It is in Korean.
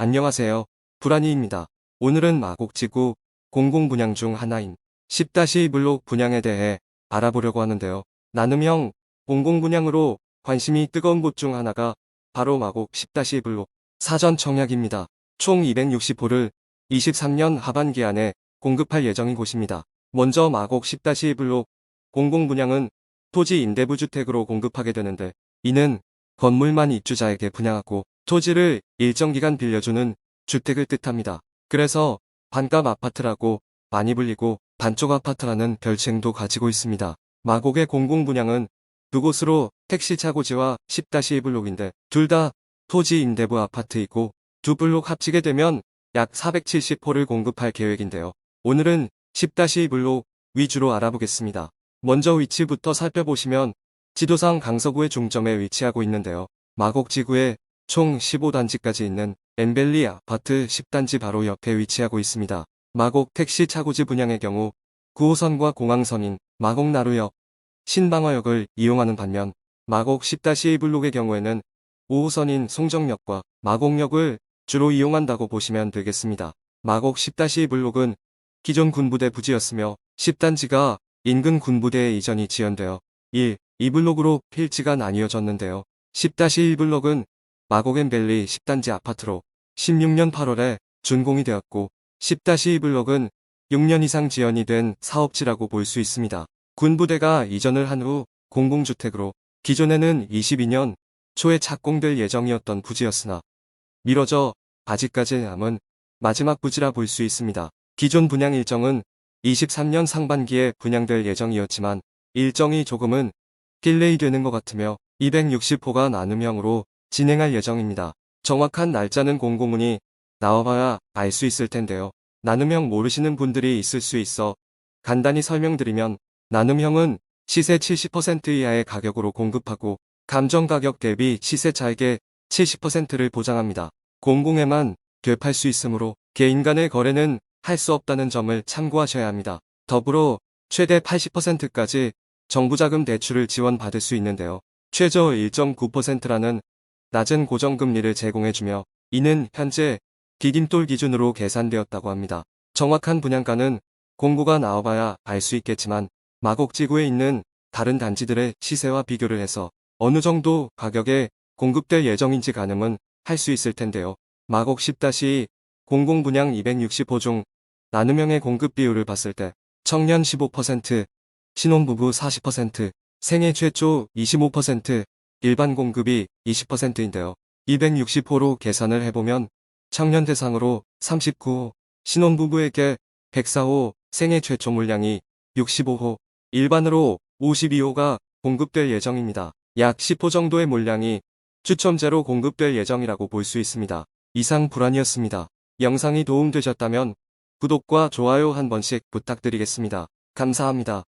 안녕하세요. 불안이입니다. 오늘은 마곡지구 공공분양 중 하나인 10-2 블록 분양에 대해 알아보려고 하는데요. 나눔형 공공분양으로 관심이 뜨거운 곳 중 하나가 바로 마곡 10-2 블록 사전 청약입니다. 총 260호를 23년 하반기 안에 공급할 예정인 곳입니다. 먼저 마곡 10-2 블록 공공분양은 토지 임대부 주택으로 공급하게 되는데 이는 건물만 입주자에게 분양하고 토지를 일정 기간 빌려주는 주택을 뜻합니다. 그래서 반값 아파트라고 많이 불리고 반쪽 아파트라는 별칭도 가지고 있습니다. 마곡의 공공분양은 두 곳으로 택시 차고지와 10-1 블록인데 둘 다 토지 임대부 아파트이고 두 블록 합치게 되면 약 470호를 공급할 계획인데요. 오늘은 10-2 블록 위주로 알아보겠습니다. 먼저 위치부터 살펴보시면 지도상 강서구의 중점에 위치하고 있는데요. 마곡지구에 총 15단지까지 있는 엠벨리 아파트 10단지 바로 옆에 위치하고 있습니다. 마곡 택시 차고지 분양의 경우 9호선과 공항선인 마곡나루역, 신방어역을 이용하는 반면 마곡 10-2 블록의 경우에는 5호선인 송정역과 마곡역을 주로 이용한다고 보시면 되겠습니다. 마곡 10-2 블록은 기존 군부대 부지였으며 10단지가 인근 군부대에 이전이 지연되어 1, 2블록으로 필지가 나뉘어졌는데요. 10-1 블록은 마곡앤밸리 10단지 아파트로 16년 8월에 준공이 되었고 10-2 블록은 6년 이상 지연이 된 사업지라고 볼 수 있습니다. 군부대가 이전을 한 후 공공주택으로 기존에는 22년 초에 착공될 예정이었던 부지였으나 미뤄져 아직까지 남은 마지막 부지라 볼 수 있습니다. 기존 분양 일정은 23년 상반기에 분양될 예정이었지만 일정이 조금은 딜레이 되는 것 같으며 260호가 나눔형으로 진행할 예정입니다. 정확한 날짜는 공고문이 나와봐야 알 수 있을 텐데요. 나눔형 모르시는 분들이 있을 수 있어 간단히 설명드리면 나눔형은 시세 70% 이하의 가격으로 공급하고 감정 가격 대비 시세 차익의 70%를 보장합니다. 공공에만 되팔 수 있으므로 개인 간의 거래는 할 수 없다는 점을 참고하셔야 합니다. 더불어 최대 80%까지 정부자금 대출을 지원받을 수 있는데요. 최저 1.9%라는 낮은 고정금리를 제공해주며 이는 현재 디딤돌 기준으로 계산되었다고 합니다. 정확한 분양가는 공고가 나와봐야 알 수 있겠지만 마곡지구에 있는 다른 단지들의 시세와 비교를 해서 어느 정도 가격에 공급될 예정인지 가늠은 할 수 있을 텐데요. 마곡 10-2 공공분양 260호 중 나눔형의 공급 비율을 봤을 때 청년 15%, 신혼부부 40%, 생애 최초 25%, 일반 공급이 20%인데요. 260호로 계산을 해보면 청년 대상으로 39호, 신혼부부에게 104호, 생애 최초 물량이 65호, 일반으로 52호가 공급될 예정입니다. 약 10호 정도의 물량이 추첨제로 공급될 예정이라고 볼 수 있습니다. 이상 불안이었습니다. 영상이 도움되셨다면 구독과 좋아요 한 번씩 부탁드리겠습니다. 감사합니다.